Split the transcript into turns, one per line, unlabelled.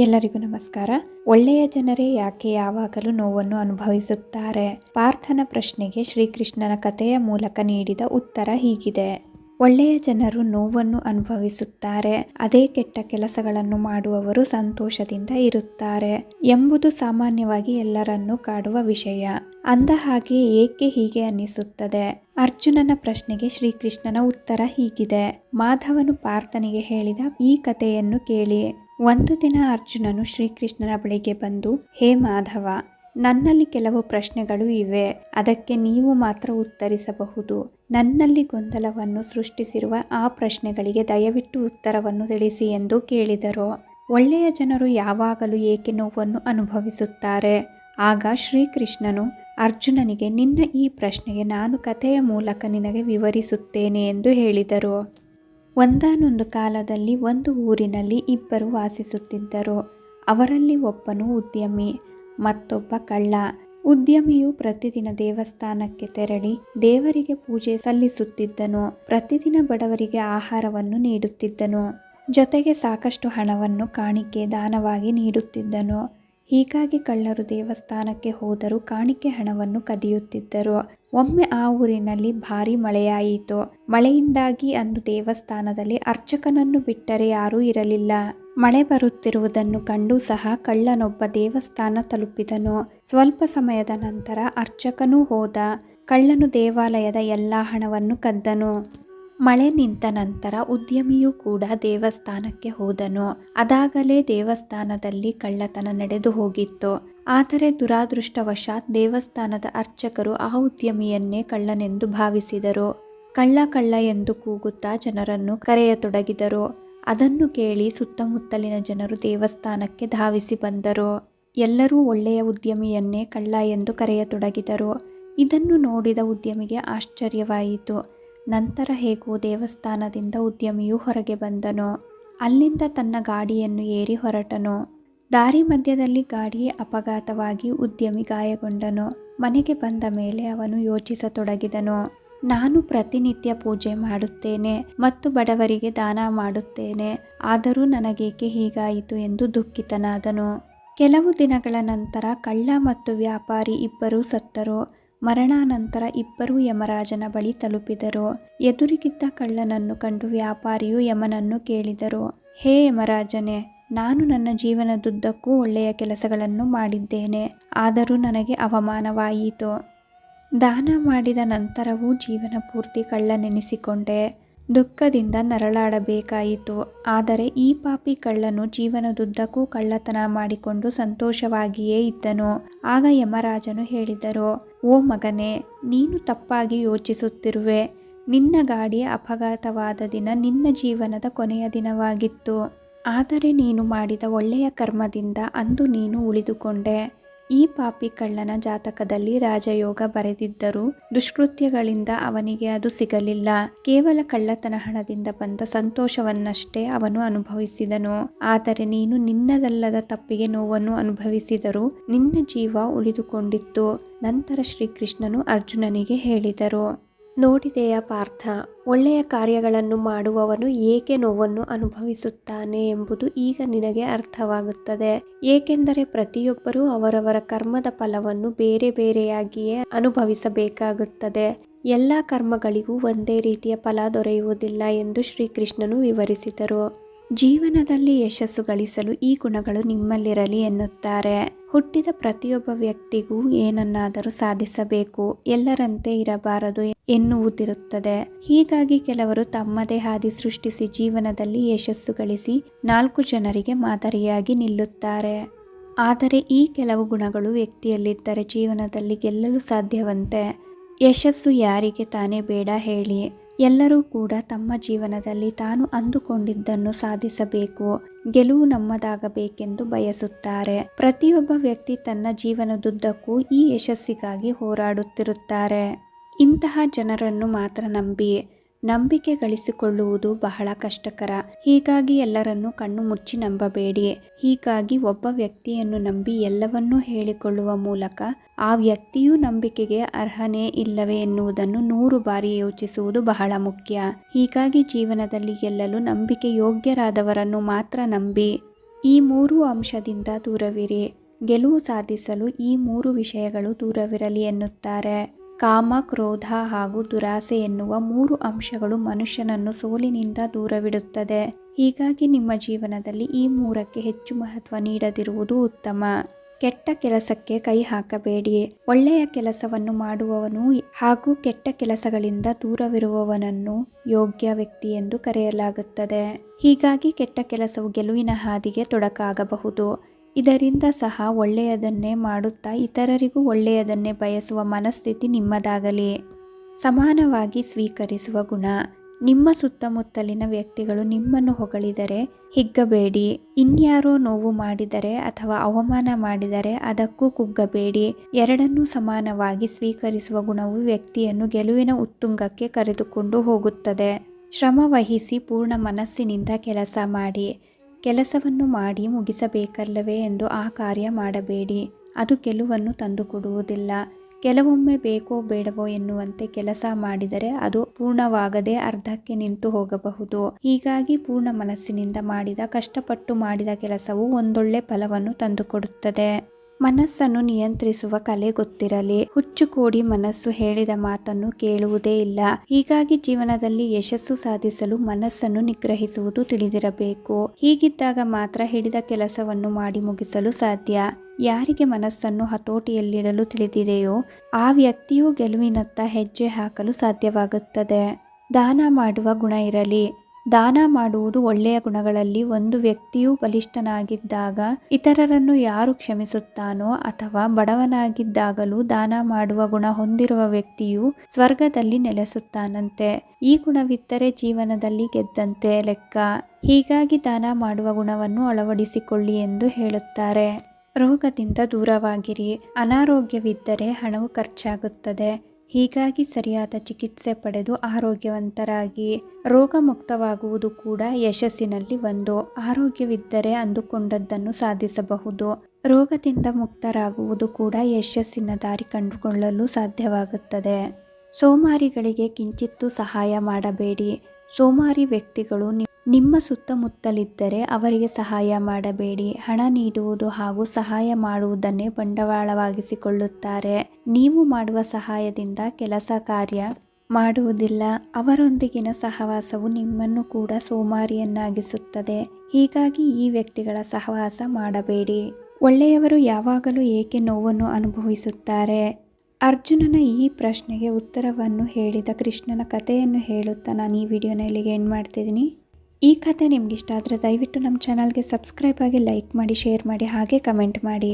ಎಲ್ಲರಿಗೂ ನಮಸ್ಕಾರ. ಒಳ್ಳೆಯ ಜನರೇ ಯಾಕೆ ಯಾವಾಗಲೂ ನೋವನ್ನು ಅನುಭವಿಸುತ್ತಾರೆ? ಪಾರ್ಥನ ಪ್ರಶ್ನೆಗೆ ಶ್ರೀಕೃಷ್ಣನ ಕಥೆಯ ಮೂಲಕ ನೀಡಿದ ಉತ್ತರ ಹೀಗಿದೆ. ಒಳ್ಳೆಯ ಜನರು ನೋವನ್ನು ಅನುಭವಿಸುತ್ತಾರೆ. ಅದೇ ಕೆಟ್ಟ ಕೆಲಸಗಳನ್ನು ಮಾಡುವವರು ಸಂತೋಷದಿಂದ ಇರುತ್ತಾರೆ ಎಂಬುದು ಸಾಮಾನ್ಯವಾಗಿ ಎಲ್ಲರನ್ನೂ ಕಾಡುವ ವಿಷಯ. ಅಂದ ಹಾಗೆ ಏಕೆ ಹೀಗೆ ಅನ್ನಿಸುತ್ತದೆ? ಅರ್ಜುನನ ಪ್ರಶ್ನೆಗೆ ಶ್ರೀಕೃಷ್ಣನ ಉತ್ತರ ಹೀಗಿದೆ. ಮಾಧವನು ಪಾರ್ಥನಿಗೆ ಹೇಳಿದ ಈ ಕಥೆಯನ್ನು ಕೇಳಿ. ಒಂದು ದಿನ ಅರ್ಜುನನು ಶ್ರೀಕೃಷ್ಣನ ಬಳಿಗೆ ಬಂದು, ಹೇ ಮಾಧವ, ನನ್ನಲ್ಲಿ ಕೆಲವು ಪ್ರಶ್ನೆಗಳು ಇವೆ. ಅದಕ್ಕೆ ನೀವು ಮಾತ್ರ ಉತ್ತರಿಸಬಹುದು. ನನ್ನಲ್ಲಿ ಗೊಂದಲವನ್ನು ಸೃಷ್ಟಿಸಿರುವ ಆ ಪ್ರಶ್ನೆಗಳಿಗೆ ದಯವಿಟ್ಟು ಉತ್ತರವನ್ನು ತಿಳಿಸಿ ಎಂದು ಕೇಳಿದರು. ಒಳ್ಳೆಯ ಜನರು ಯಾವಾಗಲೂ ಏಕೆ ನೋವನ್ನು ಅನುಭವಿಸುತ್ತಾರೆ? ಆಗ ಶ್ರೀಕೃಷ್ಣನು, ಅರ್ಜುನನಿಗೆ ನಿನ್ನ ಈ ಪ್ರಶ್ನೆಗೆ ನಾನು ಕಥೆಯ ಮೂಲಕ ನಿನಗೆ ವಿವರಿಸುತ್ತೇನೆ ಎಂದು ಹೇಳಿದರು. ಒಂದಾನೊಂದು ಕಾಲದಲ್ಲಿ ಒಂದು ಊರಿನಲ್ಲಿ ಇಬ್ಬರು ವಾಸಿಸುತ್ತಿದ್ದರು. ಅವರಲ್ಲಿ ಒಬ್ಬನು ಉದ್ಯಮಿ, ಮತ್ತೊಬ್ಬ ಕಳ್ಳ. ಉದ್ಯಮಿಯು ಪ್ರತಿದಿನ ದೇವಸ್ಥಾನಕ್ಕೆ ತೆರಳಿ ದೇವರಿಗೆ ಪೂಜೆ ಸಲ್ಲಿಸುತ್ತಿದ್ದನು. ಪ್ರತಿದಿನ ಬಡವರಿಗೆ ಆಹಾರವನ್ನು ನೀಡುತ್ತಿದ್ದನು. ಜೊತೆಗೆ ಸಾಕಷ್ಟು ಹಣವನ್ನು ಕಾಣಿಕೆ ದಾನವಾಗಿ ನೀಡುತ್ತಿದ್ದನು. ಹೀಗಾಗಿ ಕಳ್ಳರು ದೇವಸ್ಥಾನಕ್ಕೆ ಹೋದರೂ ಕಾಣಿಕೆ ಹಣವನ್ನು ಕದಿಯುತ್ತಿದ್ದರು. ಒಮ್ಮೆ ಆ ಊರಿನಲ್ಲಿ ಭಾರಿ ಮಳೆಯಾಯಿತು. ಮಳೆಯಿಂದಾಗಿ ಅಂದು ದೇವಸ್ಥಾನದಲ್ಲಿ ಅರ್ಚಕನನ್ನು ಬಿಟ್ಟರೆ ಯಾರೂ ಇರಲಿಲ್ಲ. ಮಳೆ ಬರುತ್ತಿರುವುದನ್ನು ಕಂಡು ಸಹ ಕಳ್ಳನೊಬ್ಬ ದೇವಸ್ಥಾನ ತಲುಪಿದನು. ಸ್ವಲ್ಪ ಸಮಯದ ನಂತರ ಅರ್ಚಕನೂ ಹೋದ. ಕಳ್ಳನು ದೇವಾಲಯದ ಎಲ್ಲ ಹಣವನ್ನು ಕದ್ದನು. ಮಳೆ ನಿಂತ ನಂತರ ಉದ್ಯಮಿಯೂ ಕೂಡ ದೇವಸ್ಥಾನಕ್ಕೆ ಹೋದನು. ಅದಾಗಲೇ ದೇವಸ್ಥಾನದಲ್ಲಿ ಕಳ್ಳತನ ನಡೆದು ಹೋಗಿತ್ತು. ಆದರೆ ದುರಾದೃಷ್ಟವಶಾತ್ ದೇವಸ್ಥಾನದ ಅರ್ಚಕರು ಆ ಉದ್ಯಮಿಯನ್ನೇ ಕಳ್ಳನೆಂದು ಭಾವಿಸಿದರು. ಕಳ್ಳ ಕಳ್ಳ ಎಂದು ಕೂಗುತ್ತಾ ಜನರನ್ನು ಕರೆಯತೊಡಗಿದರು. ಅದನ್ನು ಕೇಳಿ ಸುತ್ತಮುತ್ತಲಿನ ಜನರು ದೇವಸ್ಥಾನಕ್ಕೆ ಧಾವಿಸಿ ಬಂದರು. ಎಲ್ಲರೂ ಒಳ್ಳೆಯ ಉದ್ಯಮಿಯನ್ನೇ ಕಳ್ಳ ಎಂದು ಕರೆಯತೊಡಗಿದರು. ಇದನ್ನು ನೋಡಿದ ಉದ್ಯಮಿಗೆ ಆಶ್ಚರ್ಯವಾಯಿತು. ನಂತರ ಹೇಗೋ ದೇವಸ್ಥಾನದಿಂದ ಉದ್ಯಮಿಯು ಹೊರಗೆ ಬಂದನು. ಅಲ್ಲಿಂದ ತನ್ನ ಗಾಡಿಯನ್ನು ಏರಿ ಹೊರಟನು. ದಾರಿ ಮಧ್ಯದಲ್ಲಿ ಗಾಡಿ ಅಪಘಾತವಾಗಿ ಉದ್ಯಮಿ ಗಾಯಗೊಂಡನು. ಮನೆಗೆ ಬಂದ ಮೇಲೆ ಅವನು ಯೋಚಿಸತೊಡಗಿದನು. ನಾನು ಪ್ರತಿನಿತ್ಯ ಪೂಜೆ ಮಾಡುತ್ತೇನೆ ಮತ್ತು ಬಡವರಿಗೆ ದಾನ ಮಾಡುತ್ತೇನೆ. ಆದರೂ ನನಗೇಕೆ ಹೀಗಾಯಿತು ಎಂದು ದುಃಖಿತನಾದನು. ಕೆಲವು ದಿನಗಳ ನಂತರ ಕಳ್ಳ ಮತ್ತು ವ್ಯಾಪಾರಿ ಇಬ್ಬರೂ ಸತ್ತರು. ಮರಣಾನಂತರ ಇಬ್ಬರೂ ಯಮರಾಜನ ಬಳಿ ತಲುಪಿದರು. ಎದುರಿಗಿದ್ದ ಕಳ್ಳನನ್ನು ಕಂಡು ವ್ಯಾಪಾರಿಯು ಯಮನನ್ನು ಕೇಳಿದರು. ಹೇ ಯಮರಾಜನೇ, ನಾನು ನನ್ನ ಜೀವನದುದ್ದಕ್ಕೂ ಒಳ್ಳೆಯ ಕೆಲಸಗಳನ್ನು ಮಾಡಿದ್ದೇನೆ. ಆದರೂ ನನಗೆ ಅವಮಾನವಾಯಿತು. ದಾನ ಮಾಡಿದ ನಂತರವೂ ಜೀವನ ಪೂರ್ತಿ ಕಳ್ಳನೆನಿಸಿಕೊಂಡೆ. ದುಃಖದಿಂದ ನರಳಾಡಬೇಕಾಯಿತು. ಆದರೆ ಈ ಪಾಪಿ ಕಳ್ಳನು ಜೀವನದುದ್ದಕ್ಕೂ ಕಳ್ಳತನ ಮಾಡಿಕೊಂಡು ಸಂತೋಷವಾಗಿಯೇ ಇದ್ದನು. ಆಗ ಯಮರಾಜನು ಹೇಳಿದರು, ಓ ಮಗನೇ, ನೀನು ತಪ್ಪಾಗಿ ಯೋಚಿಸುತ್ತಿರುವೆ. ನಿನ್ನ ಗಾಡಿ ಅಪಘಾತವಾದ ದಿನ ನಿನ್ನ ಜೀವನದ ಕೊನೆಯ ದಿನವಾಗಿತ್ತು. ಆದರೆ ನೀನು ಮಾಡಿದ ಒಳ್ಳೆಯ ಕರ್ಮದಿಂದ ಅಂದು ನೀನು ಉಳಿದುಕೊಂಡೆ. ಈ ಪಾಪಿ ಕಳ್ಳನ ಜಾತಕದಲ್ಲಿ ರಾಜಯೋಗ ಬರೆದಿದ್ದರೂ ದುಷ್ಕೃತ್ಯಗಳಿಂದ ಅವನಿಗೆ ಅದು ಸಿಗಲಿಲ್ಲ. ಕೇವಲ ಕಳ್ಳತನ ಹಣದಿಂದ ಬಂದ ಸಂತೋಷವನ್ನಷ್ಟೇ ಅವನು ಅನುಭವಿಸಿದನು. ಆದರೆ ನೀನು ನಿನ್ನದಲ್ಲದ ತಪ್ಪಿಗೆ ನೋವನ್ನು ಅನುಭವಿಸಿದರೂ ನಿನ್ನ ಜೀವ ಉಳಿದುಕೊಂಡಿತ್ತು. ನಂತರ ಶ್ರೀಕೃಷ್ಣನು ಅರ್ಜುನನಿಗೆ ಹೇಳಿದರು. ನೋಡಿದೆಯ ಪಾರ್ಥ, ಒಳ್ಳೆಯ ಕಾರ್ಯಗಳನ್ನು ಮಾಡುವವನು ಏಕೆ ನೋವನ್ನು ಅನುಭವಿಸುತ್ತಾನೆ ಎಂಬುದು ಈಗ ನಿನಗೆ ಅರ್ಥವಾಗುತ್ತದೆ. ಏಕೆಂದರೆ ಪ್ರತಿಯೊಬ್ಬರೂ ಅವರವರ ಕರ್ಮದ ಫಲವನ್ನು ಬೇರೆ ಬೇರೆಯಾಗಿಯೇ ಅನುಭವಿಸಬೇಕಾಗುತ್ತದೆ. ಎಲ್ಲ ಕರ್ಮಗಳಿಗೂ ಒಂದೇ ರೀತಿಯ ಫಲ ದೊರೆಯುವುದಿಲ್ಲ ಎಂದು ಶ್ರೀಕೃಷ್ಣನು ವಿವರಿಸಿದರು. ಜೀವನದಲ್ಲಿ ಯಶಸ್ಸು ಗಳಿಸಲು ಈ ಗುಣಗಳು ನಿಮ್ಮಲ್ಲಿರಲಿ ಎನ್ನುತ್ತಾರೆ. ಹುಟ್ಟಿದ ಪ್ರತಿಯೊಬ್ಬ ವ್ಯಕ್ತಿಗೂ ಏನನ್ನಾದರೂ ಸಾಧಿಸಬೇಕು. ಎಲ್ಲರಂತೆ ಇರಬಾರದು ಎನ್ನುವುದಿರುತ್ತದೆ. ಹೀಗಾಗಿ ಕೆಲವರು ತಮ್ಮದೇ ಹಾದಿ ಸೃಷ್ಟಿಸಿ ಜೀವನದಲ್ಲಿ ಯಶಸ್ಸು ಗಳಿಸಿ ನಾಲ್ಕು ಜನರಿಗೆ ಮಾದರಿಯಾಗಿ ನಿಲ್ಲುತ್ತಾರೆ. ಆದರೆ ಈ ಕೆಲವು ಗುಣಗಳು ವ್ಯಕ್ತಿಯಲ್ಲಿದ್ದರೆ ಜೀವನದಲ್ಲಿ ಗೆಲ್ಲಲು ಸಾಧ್ಯವಂತೆ. ಯಶಸ್ಸು ಯಾರಿಗೆ ತಾನೇ ಬೇಡ ಹೇಳಿ. ಎಲ್ಲರೂ ಕೂಡ ತಮ್ಮ ಜೀವನದಲ್ಲಿ ತಾನು ಅಂದುಕೊಂಡಿದ್ದನ್ನು ಸಾಧಿಸಬೇಕು. ಗೆಲುವು ನಮ್ಮದಾಗಬೇಕೆಂದು ಬಯಸುತ್ತಾರೆ. ಪ್ರತಿಯೊಬ್ಬ ವ್ಯಕ್ತಿ ತನ್ನ ಜೀವನದುದ್ದಕ್ಕೂ ಈ ಯಶಸ್ಸಿಗಾಗಿ ಹೋರಾಡುತ್ತಿರುತ್ತಾರೆ. ಇಂತಹ ಜನರನ್ನು ಮಾತ್ರ ನಂಬಿ ನಂಬಿಕೆ ಗಳಿಸಿಕೊಳ್ಳುವುದು ಬಹಳ ಕಷ್ಟಕರ. ಹೀಗಾಗಿ ಎಲ್ಲರನ್ನು ಕಣ್ಣು ಮುಚ್ಚಿ ನಂಬಬೇಡಿ ಹೀಗಾಗಿ ಒಬ್ಬ ವ್ಯಕ್ತಿಯನ್ನು ನಂಬಿ ಎಲ್ಲವನ್ನೂ ಹೇಳಿಕೊಳ್ಳುವ ಮೂಲಕ ಆ ವ್ಯಕ್ತಿಯೂ ನಂಬಿಕೆಗೆ ಅರ್ಹನೇ ಇಲ್ಲವೇ ಎನ್ನುವುದನ್ನು ನೂರು ಬಾರಿ ಯೋಚಿಸುವುದು ಬಹಳ ಮುಖ್ಯ. ಹೀಗಾಗಿ ಜೀವನದಲ್ಲಿ ಗೆಲ್ಲಲು ನಂಬಿಕೆ ಯೋಗ್ಯರಾದವರನ್ನು ಮಾತ್ರ ನಂಬಿ ಈ ಮೂರು ಅಂಶದಿಂದ ದೂರವಿರಿ. ಗೆಲುವು ಸಾಧಿಸಲು ಈ ಮೂರು ವಿಷಯಗಳು ದೂರವಿರಲಿ ಎನ್ನುತ್ತಾರೆ. ಕಾಮ, ಕ್ರೋಧ ಹಾಗೂ ದುರಾಸೆ ಎನ್ನುವ ಮೂರು ಅಂಶಗಳು ಮನುಷ್ಯನನ್ನು ಸೋಲಿನಿಂದ ದೂರವಿಡುತ್ತದೆ. ಹೀಗಾಗಿ ನಿಮ್ಮ ಜೀವನದಲ್ಲಿ ಈ ಮೂರಕ್ಕೆ ಹೆಚ್ಚು ಮಹತ್ವ ನೀಡದಿರುವುದು ಉತ್ತಮ. ಕೆಟ್ಟ ಕೆಲಸಕ್ಕೆ ಕೈ ಹಾಕಬೇಡಿ. ಒಳ್ಳೆಯ ಕೆಲಸವನ್ನು ಮಾಡುವವನು ಹಾಗೂ ಕೆಟ್ಟ ಕೆಲಸಗಳಿಂದ ದೂರವಿರುವವನನ್ನು ಯೋಗ್ಯ ವ್ಯಕ್ತಿ ಎಂದು ಕರೆಯಲಾಗುತ್ತದೆ. ಹೀಗಾಗಿ ಕೆಟ್ಟ ಕೆಲಸವು ಗೆಲುವಿನ ಹಾದಿಗೆ ತೊಡಕಾಗಬಹುದು. ಇದರಿಂದ ಸಹ ಒಳ್ಳೆಯದನ್ನೇ ಮಾಡುತ್ತಾ ಇತರರಿಗೂ ಒಳ್ಳೆಯದನ್ನೇ ಬಯಸುವ ಮನಸ್ಥಿತಿ ನಿಮ್ಮದಾಗಲಿ. ಸಮಾನವಾಗಿ ಸ್ವೀಕರಿಸುವ ಗುಣ. ನಿಮ್ಮ ಸುತ್ತಮುತ್ತಲಿನ ವ್ಯಕ್ತಿಗಳು ನಿಮ್ಮನ್ನು ಹೊಗಳಿದರೆ ಹಿಗ್ಗಬೇಡಿ. ಇನ್ಯಾರೋ ನೋವು ಮಾಡಿದರೆ ಅಥವಾ ಅವಮಾನ ಮಾಡಿದರೆ ಅದಕ್ಕೂ ಕುಗ್ಗಬೇಡಿ. ಎರಡನ್ನೂ ಸಮಾನವಾಗಿ ಸ್ವೀಕರಿಸುವ ಗುಣವು ವ್ಯಕ್ತಿಯನ್ನು ಗೆಲುವಿನ ಉತ್ತುಂಗಕ್ಕೆ ಕರೆದುಕೊಂಡು ಹೋಗುತ್ತದೆ. ಶ್ರಮವಹಿಸಿ ಪೂರ್ಣ ಮನಸ್ಸಿನಿಂದ ಕೆಲಸ ಮಾಡಿ. ಕೆಲಸವನ್ನು ಮಾಡಿ ಮುಗಿಸಬೇಕಲ್ಲವೇ ಎಂದು ಆ ಕಾರ್ಯ ಮಾಡಬೇಡಿ. ಅದು ಗೆಲುವನ್ನು ತಂದುಕೊಡುವುದಿಲ್ಲ. ಕೆಲವೊಮ್ಮೆ ಬೇಕೋ ಬೇಡವೋ ಎನ್ನುವಂತೆ ಕೆಲಸ ಮಾಡಿದರೆ ಅದು ಪೂರ್ಣವಾಗದೆ ಅರ್ಧಕ್ಕೆ ನಿಂತು ಹೋಗಬಹುದು. ಹೀಗಾಗಿ ಪೂರ್ಣ ಮನಸ್ಸಿನಿಂದ ಮಾಡಿದ, ಕಷ್ಟಪಟ್ಟು ಮಾಡಿದ ಕೆಲಸವು ಒಂದೊಳ್ಳೆ ಫಲವನ್ನು ತಂದುಕೊಡುತ್ತದೆ. ಮನಸ್ಸನ್ನು ನಿಯಂತ್ರಿಸುವ ಕಲೆ ಗೊತ್ತಿರಲಿ. ಹುಚ್ಚು ಕೂಡಿ ಮನಸ್ಸು ಹೇಳಿದ ಮಾತನ್ನು ಕೇಳುವುದೇ ಇಲ್ಲ. ಹೀಗಾಗಿ ಜೀವನದಲ್ಲಿ ಯಶಸ್ಸು ಸಾಧಿಸಲು ಮನಸ್ಸನ್ನು ನಿಗ್ರಹಿಸುವುದು ತಿಳಿದಿರಬೇಕು. ಹೀಗಿದ್ದಾಗ ಮಾತ್ರ ಹಿಡಿದ ಕೆಲಸವನ್ನು ಮಾಡಿ ಮುಗಿಸಲು ಸಾಧ್ಯ. ಯಾರಿಗೆ ಮನಸ್ಸನ್ನು ಹತೋಟಿಯಲ್ಲಿಡಲು ತಿಳಿದಿದೆಯೋ ಆ ವ್ಯಕ್ತಿಯು ಗೆಲುವಿನತ್ತ ಹೆಜ್ಜೆ ಹಾಕಲು ಸಾಧ್ಯವಾಗುತ್ತದೆ. ದಾನ ಮಾಡುವ ಗುಣ ಇರಲಿ. ದಾನ ಮಾಡುವುದು ಒಳ್ಳೆಯ ಗುಣಗಳಲ್ಲಿ ಒಂದು ವ್ಯಕ್ತಿಯು ಬಲಿಷ್ಠನಾಗಿದ್ದಾಗ ಇತರರನ್ನು ಯಾರು ಕ್ಷಮಿಸುತ್ತಾನೋ ಅಥವಾ ಬಡವನಾಗಿದ್ದಾಗಲೂ ದಾನ ಮಾಡುವ ಗುಣ ಹೊಂದಿರುವ ವ್ಯಕ್ತಿಯು ಸ್ವರ್ಗದಲ್ಲಿ ನೆಲೆಸುತ್ತಾನಂತೆ. ಈ ಗುಣವಿದ್ದರೆ ಜೀವನದಲ್ಲಿ ಗೆದ್ದಂತೆ ಲೆಕ್ಕ. ಹೀಗಾಗಿ ದಾನ ಮಾಡುವ ಗುಣವನ್ನು ಅಳವಡಿಸಿಕೊಳ್ಳಿ ಎಂದು ಹೇಳುತ್ತಾರೆ. ರೋಗದಿಂದ ದೂರವಾಗಿರಿ. ಅನಾರೋಗ್ಯವಿದ್ದರೆ ಹಣವು ಖರ್ಚಾಗುತ್ತದೆ. ಹೀಗಾಗಿ ಸರಿಯಾದ ಚಿಕಿತ್ಸೆ ಪಡೆದು ಆರೋಗ್ಯವಂತರಾಗಿ ರೋಗ ಮುಕ್ತವಾಗುವುದು ಕೂಡ ಯಶಸ್ಸಿನಲ್ಲಿ ಒಂದು. ಆರೋಗ್ಯವಿದ್ದರೆ ಅಂದುಕೊಂಡದ್ದನ್ನು ಸಾಧಿಸಬಹುದು. ರೋಗದಿಂದ ಮುಕ್ತರಾಗುವುದು ಕೂಡ ಯಶಸ್ಸಿನ ದಾರಿ ಕಂಡುಕೊಳ್ಳಲು ಸಾಧ್ಯವಾಗುತ್ತದೆ. ಸೋಮಾರಿಗಳಿಗೆ ಕಿಂಚಿತ್ತು ಸಹಾಯ ಮಾಡಬೇಡಿ. ಸೋಮಾರಿ ವ್ಯಕ್ತಿಗಳು ನಿಮ್ಮ ಸುತ್ತಮುತ್ತಲಿದ್ದರೆ ಅವರಿಗೆ ಸಹಾಯ ಮಾಡಬೇಡಿ. ಹಣ ನೀಡುವುದು ಹಾಗೂ ಸಹಾಯ ಮಾಡುವುದನ್ನೇ ಬಂಡವಾಳವಾಗಿಸಿಕೊಳ್ಳುತ್ತಾರೆ. ನೀವು ಮಾಡುವ ಸಹಾಯದಿಂದ ಕೆಲಸ ಕಾರ್ಯ ಮಾಡುವುದಿಲ್ಲ. ಅವರೊಂದಿಗಿನ ಸಹವಾಸವು ನಿಮ್ಮನ್ನು ಕೂಡ ಸೋಮಾರಿಯನ್ನಾಗಿಸುತ್ತದೆ. ಹೀಗಾಗಿ ಈ ವ್ಯಕ್ತಿಗಳ ಸಹವಾಸ ಮಾಡಬೇಡಿ. ಒಳ್ಳೆಯವರು ಯಾವಾಗಲೂ ಏಕೆ ನೋವನ್ನು ಅನುಭವಿಸುತ್ತಾರೆ? ಅರ್ಜುನನ ಈ ಪ್ರಶ್ನೆಗೆ ಉತ್ತರವನ್ನು ಹೇಳಿದ ಕೃಷ್ಣನ ಕಥೆಯನ್ನು ಹೇಳುತ್ತಾ ನಾನು ಈ ವಿಡಿಯೋನ ಇಲ್ಲಿಗೆ ಎಂಡ್ ಮಾಡ್ತಿದ್ದೀನಿ. ಈ ಕಥೆ ನಿಮ್ಗೆ ಇಷ್ಟ ಆದರೆ ದಯವಿಟ್ಟು ನಮ್ಮ ಚಾನಲ್ಗೆ ಸಬ್ಸ್ಕ್ರೈಬ್ ಆಗಿ ಲೈಕ್ ಮಾಡಿ, ಶೇರ್ ಮಾಡಿ, ಹಾಗೆ ಕಮೆಂಟ್ ಮಾಡಿ.